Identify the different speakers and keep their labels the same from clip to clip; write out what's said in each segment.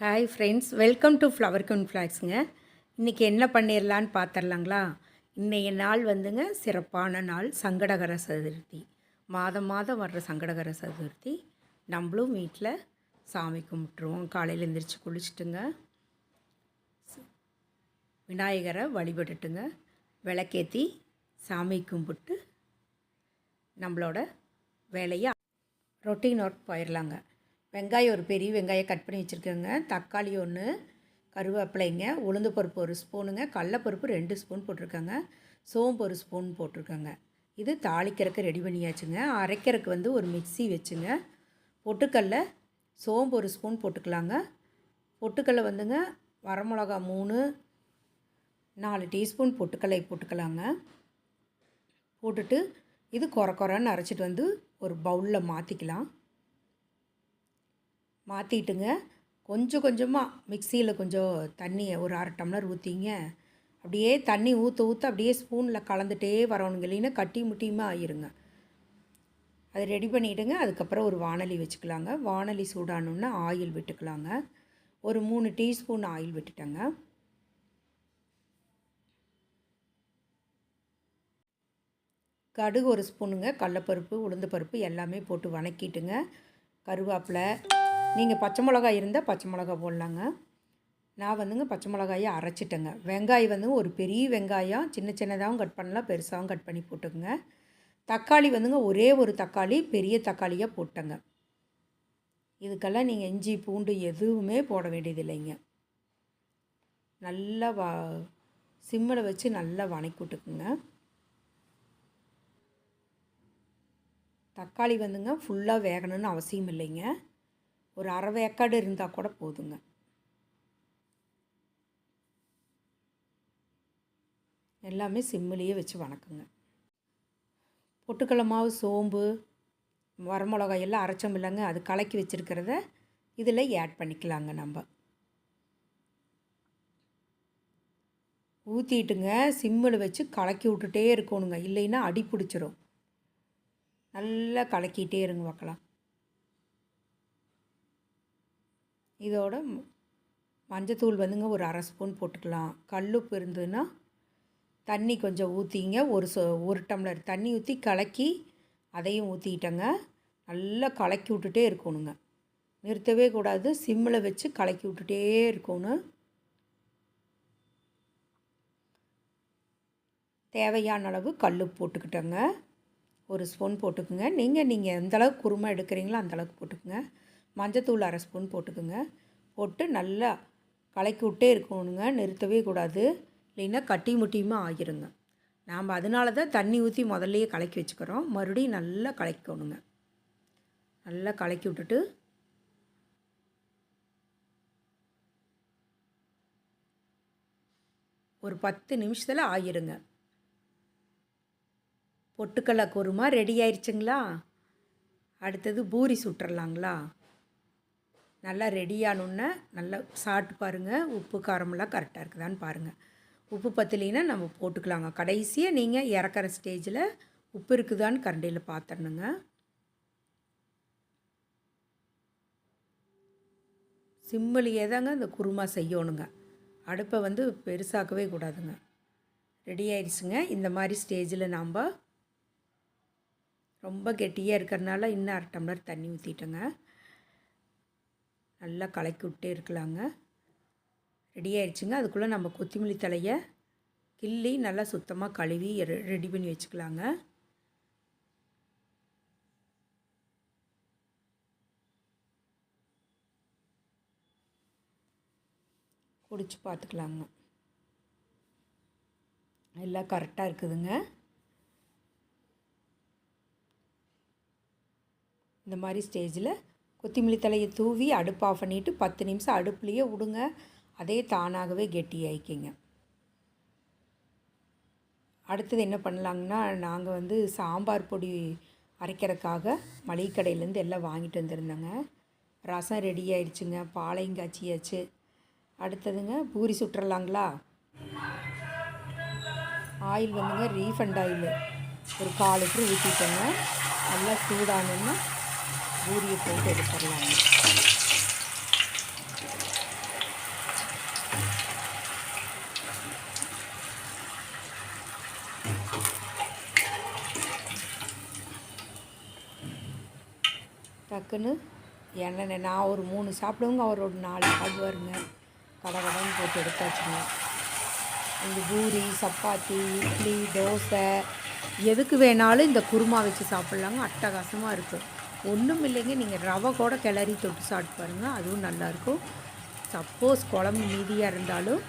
Speaker 1: Hi friends welcome to flower குன் ஃப்ளாக்ஸுங்க இன்றைக்கி என்ன பண்ணிடலான்னு பார்த்துர்லாங்களா இன்றைய நாள் வந்துங்க சிறப்பான நாள் சங்கடகர சதுர்த்தி. மாதம் மாதம் வர்ற சங்கடகர சதுர்த்தி. நம்மளும் வீட்டில் சாமி கும்பிட்ருவோம் காலையில் எழுந்திரிச்சு குளிச்சுட்டுங்க. விநாயகரை வழிபட்டுட்டுங்க. விளக்கேற்றி சாமி கும்பிட்டு நம்மளோட வேலையை ரொட்டீன் ஒர்க் போயிடலாங்க வெங்காயம் ஒரு பெரிய வெங்காயம் கட் பண்ணி வச்சுருக்கேங்க. தக்காளி ஒன்று கருவேப்பிலைங்க உளுந்து பருப்பு ஒரு ஸ்பூனுங்க கடலப்பருப்பு ரெண்டு ஸ்பூன் போட்டிருக்காங்க சோம்பு ஒரு ஸ்பூன் போட்டிருக்காங்க. இது தாளிக்கிறதுக்கு ரெடி பண்ணியாச்சுங்க. அரைக்கிறதுக்கு வந்து ஒரு மிக்ஸி வச்சுங்க. பொட்டுக்கல்ல சோம்பு ஒரு ஸ்பூன் போட்டுக்கலாங்க. பொட்டுக்கல்ல வந்துங்க வரமிளகா மூணு நாலு டீஸ்பூன் பொட்டுக்கல்லை போட்டுக்கலாங்க. போட்டுட்டு இது குறை குறைன்னு அரைச்சிட்டு வந்து ஒரு பவுலில் மாற்றிக்கலாம் மாற்றிட்டுங்க கொஞ்சம் கொஞ்சமாக மிக்சியில் கொஞ்சம் தண்ணியை ஒரு அரை டம்ளர் ஊற்றிங்க அப்படியே தண்ணி ஊற்ற ஊற்ற அப்படியே ஸ்பூனில் கலந்துகிட்டே வரணுங்க. இல்லைன்னா கட்டி முட்டியுமே ஆயிருங்க. அதை ரெடி பண்ணிவிடுங்க அதுக்கப்புறம் ஒரு வானலி வச்சுக்கலாங்க. வானலி சூடானோன்னா ஆயில் விட்டுக்கலாங்க. ஒரு மூணு டீஸ்பூன் ஆயில் விட்டுட்டேங்க. கடுகு ஒரு ஸ்பூனுங்க. கடலப்பருப்பு உளுந்து பருப்பு எல்லாமே போட்டு வணக்கிட்டுங்க. கருவேப்பிலை நீங்கள் பச்சை மிளகாய் இருந்தால் பச்சை மிளகா போடலாங்க. நான் வந்துங்க பச்சை மிளகாயை அரைச்சிட்டேங்க. வெங்காயம் வந்து ஒரு பெரிய வெங்காயம் சின்ன சின்னதாகவும் கட் பண்ணலாம் பெருசாகவும் கட் பண்ணி போட்டுக்குங்க. தக்காளி வந்துங்க ஒரே ஒரு தக்காளி பெரிய தக்காளியாக போட்டேங்க. இதுக்கெல்லாம் நீங்கள் இஞ்சி பூண்டு எதுவுமே போட வேண்டியது இல்லைங்க. நல்லா வா சிம்மில் வச்சு நல்லா வணக்கி விட்டுக்குங்க. தக்காளி வந்துங்க ஃபுல்லாக வேகணும்னு அவசியம் இல்லைங்க. ஒரு அரை ஏக்காடு இருந்தால் கூட போதுங்க. எல்லாமே சிம்மிலேயே வச்சு வணக்குங்க. பொட்டுக்கடலை மாவு சோம்பு வரமிளகாய் எல்லாம் அரைச்சோம் இல்லைங்க. அது கலக்கி வச்சுருக்கிறத இதில் ஆட் பண்ணிக்கலாங்க நம்ம. ஊற்றிட்டுங்க சிம்மில் வச்சு கலக்கி விட்டுட்டே இருக்கணுங்க. இல்லைன்னா அடி பிடிச்சிரும். நல்லா கலக்கிட்டே இருங்க பார்க்கலாம் இதோட மஞ்சத்தூள் வந்துங்க ஒரு அரை ஸ்பூன் போட்டுக்கலாம். கல்லுப்பு இருந்ததுன்னா தண்ணி கொஞ்சம் ஊற்றிங்க ஒரு சொ ஒரு டம்ளர் தண்ணி ஊற்றி கலக்கி அதையும் ஊற்றிக்கிட்டேங்க நல்லா கலக்கி விட்டுட்டே இருக்கணுங்க. நிறுத்தவே கூடாது. சிம்மில் வச்சு கலக்கி விட்டுட்டே இருக்கணும். தேவையான அளவு கல் போட்டுக்கிட்டேங்க. ஒரு ஸ்பூன் போட்டுக்குங்க. நீங்கள் நீங்கள் எந்தளவுக்கு குருமா எடுக்கிறீங்களோ அந்தளவுக்கு போட்டுக்குங்க. மஞ்சத்தூள் அரை ஸ்பூன் போட்டுக்குங்க. போட்டு நல்லா கலக்கி விட்டே இருக்கணுங்க. நிறுத்தவே கூடாது. இல்லைன்னா கட்டி முட்டியுமே ஆகிருங்க. நாம் அதனால தான் தண்ணி ஊற்றி முதல்லையே கலக்கி வச்சுக்கிறோம். மறுபடியும் நல்லா கலக்கணுங்க. நல்லா கலக்கி விட்டுட்டு ஒரு பத்து நிமிஷத்தில் ஆகிருங்க. பொட்டுக்கடலை குருமா ரெடி ஆயிடுச்சுங்களா அடுத்தது பூரி சுட்டுறலாங்களா? நல்லா ரெடியானோன்னே நல்லா சாப்பிட்டு பாருங்கள் உப்பு காரமெல்லாம் கரெக்டாக இருக்குதான்னு பாருங்கள் உப்பு பத்தலைன்னா நம்ம போட்டுக்கலாங்க. கடைசியாக நீங்கள் இறக்குற ஸ்டேஜில் உப்பு இருக்குதான்னு கரண்டியில் பார்த்துடணுங்க சிம்மிலேயே தாங்க இந்த குருமா செய்யணுங்க. அடுப்பை வந்து பெருசாக்கவே கூடாதுங்க. ரெடி ஆயிடுச்சுங்க. இந்த மாதிரி ஸ்டேஜில் நாம் ரொம்ப கெட்டியாக இருக்கிறனால இன்னும் அரை டம்ளர் தண்ணி ஊற்றிட்டேங்க நல்லா கலக்கி விட்டே இருக்கலாங்க. ரெடி ஆயிடுச்சுங்க. அதுக்குள்ளே நம்ம கொத்தமல்லி தலையை கிள்ளி நல்லா சுத்தமாக கழுவி ரெடி பண்ணி வச்சுக்கலாங்க. குடிச்சு பார்த்துக்கலாங்க எல்லாம் கரெக்டாக இருக்குதுங்க. இந்த மாதிரி ஸ்டேஜில் கொத்தமல்லி தலையை தூவி அடுப்பு ஆஃப் பண்ணிவிட்டு பத்து நிமிஷம் அடுப்புலையே விடுங்க அதே தானாகவே கெட்டி ஆயிக்கிங்க. அடுத்தது என்ன பண்ணலாங்கன்னா நாங்கள் வந்து சாம்பார் பொடி அரைக்கிறதுக்காக மளிகை கடையிலேருந்து எல்லாம் வாங்கிட்டு வந்திருந்தேங்க. ரசம் ரெடி ஆயிடுச்சுங்க. பாலையும் காய்ச்சியாச்சு. அடுத்ததுங்க பூரி சுட்டுறலாங்களா? ஆயில் வந்துங்க ரீஃபண்ட் ஆயில். ஒரு கால் லிட்ரு ஊற்றிட்டேங்க நல்லா சூடானோன்னா பூரியை போட்டு எடுத்துடலாங்க டக்குன்னு எண்ணெய் நான் ஒரு மூணு சாப்பிடுவோங்க அவரோட ஒரு நாலு சாப்பிடுவாருங்க கடை கடன் போட்டு எடுத்தாச்சுங்க. இந்த பூரி சப்பாத்தி இட்லி தோசை எதுக்கு வேணாலும் இந்த குருமா வச்சு சாப்பிட்லாங்க. அட்டகாசமாக இருக்குது ஒன்றும் இல்லைங்க நீங்கள் ரவை கூட கிளறி தொட்டு சாப்பிட்டு பாருங்கள் அதுவும் நல்லாயிருக்கும். சப்போஸ் குழம்பு மீதியாக இருந்தாலும்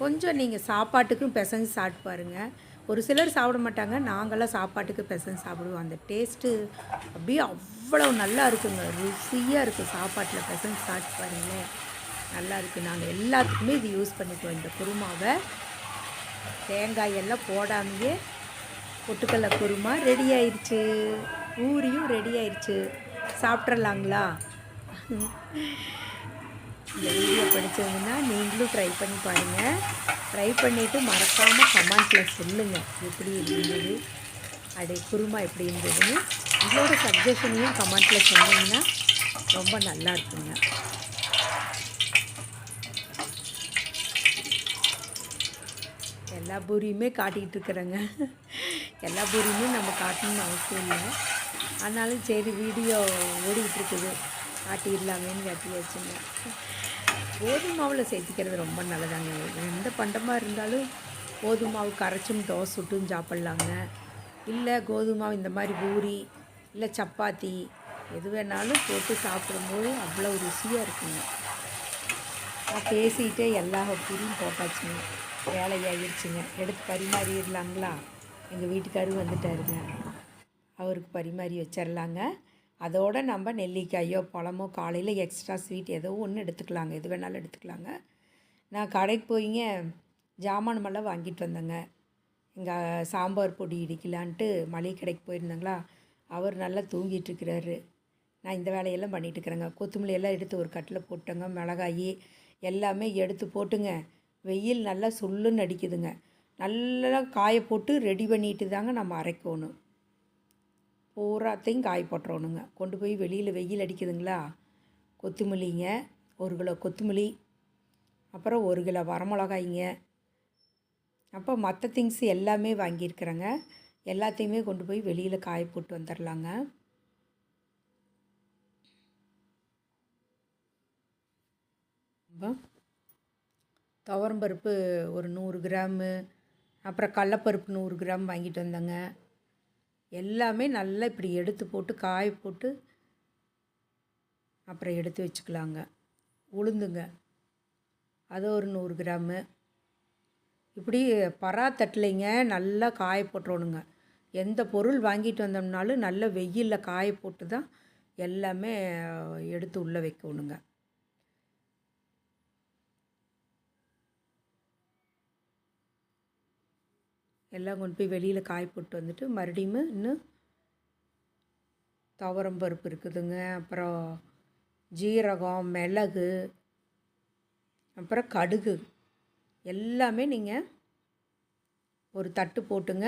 Speaker 1: கொஞ்சம் நீங்கள் சாப்பாட்டுக்கும் பிசைஞ்சு சாப்பிட்டு பாருங்கள் ஒரு சிலர் சாப்பிட மாட்டாங்க. நாங்களாம் சாப்பாட்டுக்கு பிசைஞ்சு சாப்பிடுவோம். அந்த டேஸ்ட்டு அப்படியே அவ்வளோ நல்லா இருக்குங்க. ருசியாக இருக்குது சாப்பாட்டில் பிசைஞ்சு சாப்பிட்டு பாருங்களேன். நல்லா இருக்குது நாங்கள் எல்லாத்துக்குமே இது யூஸ் பண்ணிக்குவோம். இந்த குருமாவை. தேங்காய் எல்லாம் போடாமையே பொட்டுக்கடலை குருமா ரெடி ஆயிடுச்சு. பூரியும் ரெடி ஆயிடுச்சு சாப்பிட்றலாங்களா இந்த வீடியோ பிடிச்சதுன்னா நீங்களும் ட்ரை பண்ணி பாருங்கள் ட்ரை பண்ணிவிட்டு மறக்காமல் கமெண்ட்டில் சொல்லுங்கள் எப்படி இருந்தது? அது குருமா எப்படி இருந்ததுன்னு. உங்களோட சஜஷனையும் கமெண்ட்டில் சொன்னீங்கன்னா ரொம்ப நல்லா இருக்குங்க. எல்லா பூரியுமே காட்டிக்கிட்டு இருக்கிறேங்க. எல்லா பூரியுமே நம்ம காட்டணும்னு அவசியம் இல்லை. ஆனாலும் சரி வீடியோ ஓடிக்கிட்டு இருக்குது காட்டிடலாமேன்னு காட்டி வச்சுங்க. கோதுமை மாவில் சேர்த்திக்கிறது ரொம்ப நல்லதாங்க. எந்த பண்டமாக இருந்தாலும் கோதுமை மாவு கரைச்சும் தோசை சுட்டும் சாப்பிட்லாங்க. இல்லை கோதுமை மாவு இந்த மாதிரி பூரி இல்லை சப்பாத்தி எது வேணாலும் போட்டு சாப்பிடும்போது அவ்வளோ ருசியாக இருக்குங்க. நான் பேசிக்கிட்டே எல்லா பூரியும் போட்டாச்சுங்க. வேலையாகிடுச்சுங்க எடுத்து பரிமாறிடலாங்களா? எங்கள் வீட்டுக்காரரும் வந்துட்டாருங்க. அவருக்கு பரிமாறி வச்சிடலாங்க அதோடு நம்ம நெல்லிக்காயோ பழமோ காலையில் எக்ஸ்ட்ரா ஸ்வீட் ஏதோ ஒன்று எடுத்துக்கலாங்க. எது வேணாலும் எடுத்துக்கலாங்க. நான் கடைக்கு போயிங்க ஜாமானமெல்லாம் வாங்கிட்டு வந்தேங்க. எங்கள் சாம்பார் பொடி இடிக்கலான்ட்டு மளிகை கடைக்கு போயிருந்தேங்களா? அவர் நல்லா தூங்கிட்டுருக்கிறாரு நான் இந்த வேலையெல்லாம் பண்ணிட்டு இருக்கிறேங்க. கொத்தமல்லி எல்லாம் எடுத்து ஒரு கட்டில் போட்டேங்க. மிளகாயி எல்லாமே எடுத்து போட்டுங்க. வெயில் நல்லா சுள்ளுன்னு அடிக்குதுங்க. நல்லா காய போட்டு ரெடி பண்ணிட்டு தாங்க நம்ம அரைக்கணும். பூராத்தையும் காய போட்டுறணுங்க. கொண்டு போய் வெளியில் வெயில் அடிக்குதுங்களா? கொத்தமல்லிங்க ஒரு கிலோ கொத்தமல்லி அப்புறம் ஒரு கிலோ வரமிளகாய்ங்க. அப்போ மற்ற திங்ஸ் எல்லாமே வாங்கியிருக்கிறேங்க. எல்லாத்தையுமே கொண்டு போய் வெளியில் காய போட்டு வந்துடலாங்க துவரம்பருப்பு ஒரு நூறு கிராமு அப்புறம் கடலப்பருப்பு நூறு கிராம் வாங்கிட்டு வந்தேங்க. எல்லாமே நல்லா இப்படி எடுத்து போட்டு காய போட்டு அப்புறம் எடுத்து வச்சுக்கலாங்க. உளுந்துங்க. அது ஒரு நூறு கிராமு. இப்படி பராத்தட்டலைங்க நல்லா காய போட்டுறணுங்க. எந்த பொருள் வாங்கிட்டு வந்தோம்னாலும் நல்ல வெயிலில் காய போட்டு தான் எல்லாமே எடுத்து உள்ளே வைக்கணுங்க. எல்லாம் கொண்டு போய் வெளியில் காய போட்டு வந்துட்டு மறுபடியும் இன்னும் துவரம் பருப்பு இருக்குதுங்க. அப்புறம் ஜீரகம் மிளகு அப்புறம் கடுகு. எல்லாமே நீங்கள் ஒரு தட்டு போட்டுங்க.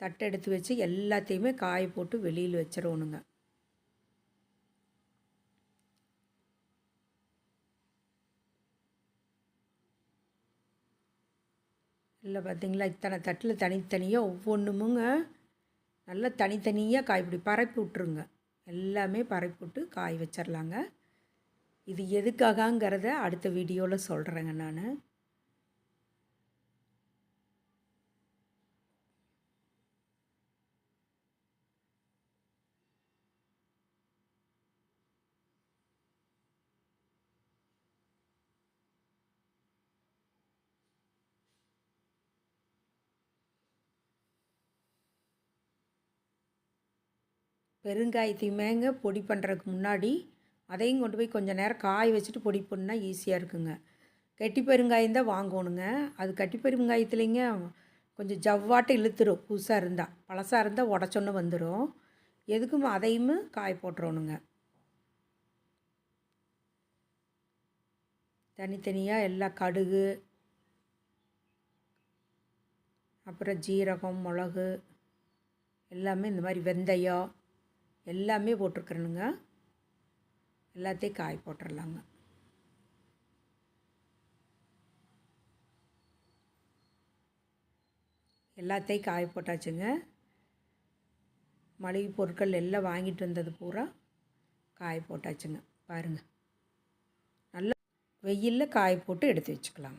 Speaker 1: தட்டை எடுத்து வச்சு எல்லாத்தையுமே காய போட்டு வெளியில் வச்சிடணுங்க. இல்லை பார்த்தீங்களா? இத்தனை தட்டில் தனித்தனியாக ஒவ்வொன்றுமுங்க நல்லா தனித்தனியாக காய் இப்படி பரப்பி விட்ருங்க எல்லாமே பரப்பி விட்டு காய் வச்சிடலாங்க இது எதுக்காகங்கிறத அடுத்த வீடியோவில் சொல்கிறேங்க நான். பெருங்காயத்தையுமேங்க பொடி பண்ணுறதுக்கு முன்னாடி அதையும் கொண்டு போய் கொஞ்சம் நேரம் காய வச்சுட்டு பொடி பண்ணால் ஈஸியாக இருக்குங்க. கட்டி பெருங்காயம் தான் வாங்கணுங்க. அது கட்டி பெருங்காயத்துலேங்க கொஞ்சம் ஜவ்வாட்டை இழுத்துரும். புதுசாக இருந்தால் பழசாக இருந்தால் உடச்சொன்னு வந்துடும் எதுக்கும் அதையும் காய போட்டுறணுங்க. தனித்தனியாக எல்லா கடுகு அப்புறம் ஜீரகம் மிளகு எல்லாமே இந்த மாதிரி வெந்தயம் எல்லாமே போட்டிருக்கிறேனுங்க. எல்லாத்தையும் காய் போட்டுடலாங்க எல்லாத்தையும் காய போட்டாச்சுங்க. மளிகை பொருட்கள் எல்லாம் வாங்கிட்டு வந்தது பூரா காய போட்டாச்சுங்க. பாருங்கள் நல்லா வெயிலில் காய போட்டு எடுத்து வச்சுக்கலாம்.